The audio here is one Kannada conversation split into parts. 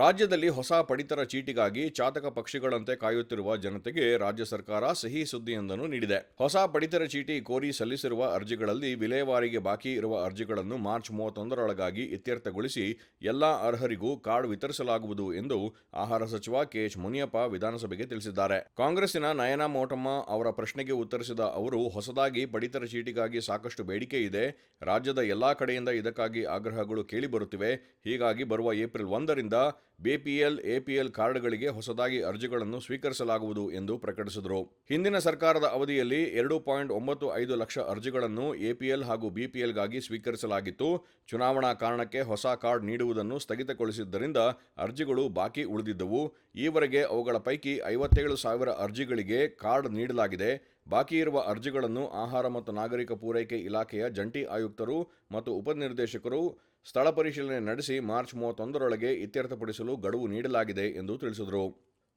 ರಾಜ್ಯದಲ್ಲಿ ಹೊಸ ಪಡಿತರ ಚೀಟಿಗಾಗಿ ಚಾತಕ ಪಕ್ಷಿಗಳಂತೆ ಕಾಯುತ್ತಿರುವ ಜನತೆಗೆ ರಾಜ್ಯ ಸರ್ಕಾರ ಸಿಹಿ ಸುದ್ದಿಯೊಂದನ್ನು ನೀಡಿದೆ. ಹೊಸ ಪಡಿತರ ಚೀಟಿ ಕೋರಿ ಸಲ್ಲಿಸಿರುವ ಅರ್ಜಿಗಳಲ್ಲಿ ವಿಲೇವಾರಿಗೆ ಬಾಕಿ ಇರುವ ಅರ್ಜಿಗಳನ್ನು ಮಾರ್ಚ್ ಮೂವತ್ತೊಂದರೊಳಗಾಗಿ ಇತ್ಯರ್ಥಗೊಳಿಸಿ ಎಲ್ಲಾ ಅರ್ಹರಿಗೂ ಕಾರ್ಡ್ ವಿತರಿಸಲಾಗುವುದು ಎಂದು ಆಹಾರ ಸಚಿವ ಕೆಎಚ್ ಮುನಿಯಪ್ಪ ವಿಧಾನಸಭೆಗೆ ತಿಳಿಸಿದ್ದಾರೆ. ಕಾಂಗ್ರೆಸ್ಸಿನ ನಯನಾ ಮೋಟಮ್ಮ ಅವರ ಪ್ರಶ್ನೆಗೆ ಉತ್ತರಿಸಿದ ಅವರು, ಹೊಸದಾಗಿ ಪಡಿತರ ಚೀಟಿಗಾಗಿ ಸಾಕಷ್ಟು ಬೇಡಿಕೆ ಇದೆ. ರಾಜ್ಯದ ಎಲ್ಲಾ ಕಡೆಯಿಂದ ಇದಕ್ಕಾಗಿ ಆಗ್ರಹಗಳು ಕೇಳಿಬರುತ್ತಿವೆ ಹೀಗಾಗಿ ಬರುವ ಏಪ್ರಿಲ್ ಒಂದರಿಂದ ಬಿಪಿಎಲ್, ಎಪಿಎಲ್ ಕಾರ್ಡ್ಗಳಿಗೆ ಹೊಸದಾಗಿ ಅರ್ಜಿಗಳನ್ನು ಸ್ವೀಕರಿಸಲಾಗುವುದು ಎಂದು ಪ್ರಕಟಿಸಿದರು. ಹಿಂದಿನ ಸರ್ಕಾರದ ಅವಧಿಯಲ್ಲಿ ಎರಡು ಪಾಯಿಂಟ್ ಒಂಬತ್ತು ಐದು ಲಕ್ಷ ಅರ್ಜಿಗಳನ್ನು ಎಪಿಎಲ್ ಹಾಗೂ ಬಿಪಿಎಲ್ಗಾಗಿ ಸ್ವೀಕರಿಸಲಾಗಿತ್ತು. ಚುನಾವಣಾ ಕಾರಣಕ್ಕೆ ಹೊಸ ಕಾರ್ಡ್ ನೀಡುವುದನ್ನು ಸ್ಥಗಿತಗೊಳಿಸಿದ್ದರಿಂದ ಅರ್ಜಿಗಳು ಬಾಕಿ ಉಳಿದಿದ್ದವು. ಈವರೆಗೆ ಅವುಗಳ ಪೈಕಿ ಐವತ್ತೇಳು ಸಾವಿರ ಅರ್ಜಿಗಳಿಗೆ ಕಾರ್ಡ್ ನೀಡಲಾಗಿದೆ. ಬಾಕಿ ಇರುವ ಅರ್ಜಿಗಳನ್ನು ಆಹಾರ ಮತ್ತು ನಾಗರಿಕ ಪೂರೈಕೆ ಇಲಾಖೆಯ ಜಂಟಿ ಆಯುಕ್ತರು ಮತ್ತು ಉಪನಿರ್ದೇಶಕರು ಸ್ಥಳ ಪರಿಶೀಲನೆ ನಡೆಸಿ ಮಾರ್ಚ್ ಮೂವತ್ತೊಂದರೊಳಗೆ ಇತ್ಯರ್ಥಪಡಿಸಲು ಗಡುವು ನೀಡಲಾಗಿದೆ ಎಂದು ತಿಳಿಸಿದರು.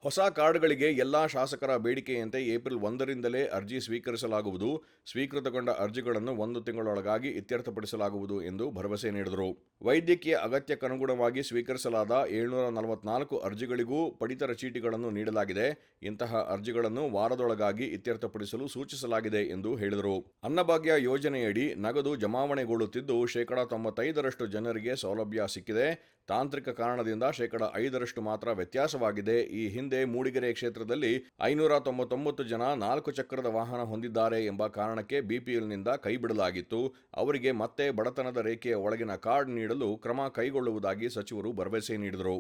ಹೊಸ ಕಾರ್ಡ್ಗಳಿಗೆ ಎಲ್ಲಾ ಶಾಸಕರ ಬೇಡಿಕೆಯಂತೆ ಏಪ್ರಿಲ್ ಒಂದರಿಂದಲೇ ಅರ್ಜಿ ಸ್ವೀಕರಿಸಲಾಗುವುದು. ಸ್ವೀಕೃತಗೊಂಡ ಅರ್ಜಿಗಳನ್ನು ಒಂದು ತಿಂಗಳೊಳಗಾಗಿ ಇತ್ಯರ್ಥಪಡಿಸಲಾಗುವುದು ಎಂದು ಭರವಸೆ ನೀಡಿದರು. ವೈದ್ಯಕೀಯ ಅಗತ್ಯಕ್ಕನುಗುಣವಾಗಿ ಸ್ವೀಕರಿಸಲಾದ ಏಳ್ನೂರ ನಲವತ್ನಾಲ್ಕು ಅರ್ಜಿಗಳಿಗೂ ಪಡಿತರ ಚೀಟಿಗಳನ್ನು ನೀಡಲಾಗಿದೆ. ಇಂತಹ ಅರ್ಜಿಗಳನ್ನು ವಾರದೊಳಗಾಗಿ ಇತ್ಯರ್ಥಪಡಿಸಲು ಸೂಚಿಸಲಾಗಿದೆ ಎಂದು ಹೇಳಿದರು. ಅನ್ನಭಾಗ್ಯ ಯೋಜನೆಯಡಿ ನಗದು ಜಮಾವಣೆಗೊಳ್ಳುತ್ತಿದ್ದು ಶೇಕಡಾ ತೊಂಬತ್ತೈದರಷ್ಟು ಜನರಿಗೆ ಸೌಲಭ್ಯ ಸಿಕ್ಕಿದೆ. ತಾಂತ್ರಿಕ ಕಾರಣದಿಂದ ಶೇಕಡ ಐದರಷ್ಟು ಮಾತ್ರ ವ್ಯತ್ಯಾಸವಾಗಿದೆ. ಈ ಹಿಂದೆ ಮೂಡಿಗೆರೆ ಕ್ಷೇತ್ರದಲ್ಲಿ ಐನೂರ ತೊಂಬತ್ತೊಂಬತ್ತು ಜನ ನಾಲ್ಕು ಚಕ್ರದ ವಾಹನ ಹೊಂದಿದ್ದಾರೆ ಎಂಬ ಕಾರಣಕ್ಕೆ ಬಿಪಿಎಲ್ನಿಂದ ಕೈಬಿಡಲಾಗಿತ್ತು ಅವರಿಗೆ ಮತ್ತೆ ಬಡತನದ ರೇಖೆಯ ಒಳಗಿನ ಕಾರ್ಡ್ ನೀಡಲು ಕ್ರಮ ಕೈಗೊಳ್ಳುವುದಾಗಿ ಸಚಿವರು ಭರವಸೆ ನೀಡಿದರು.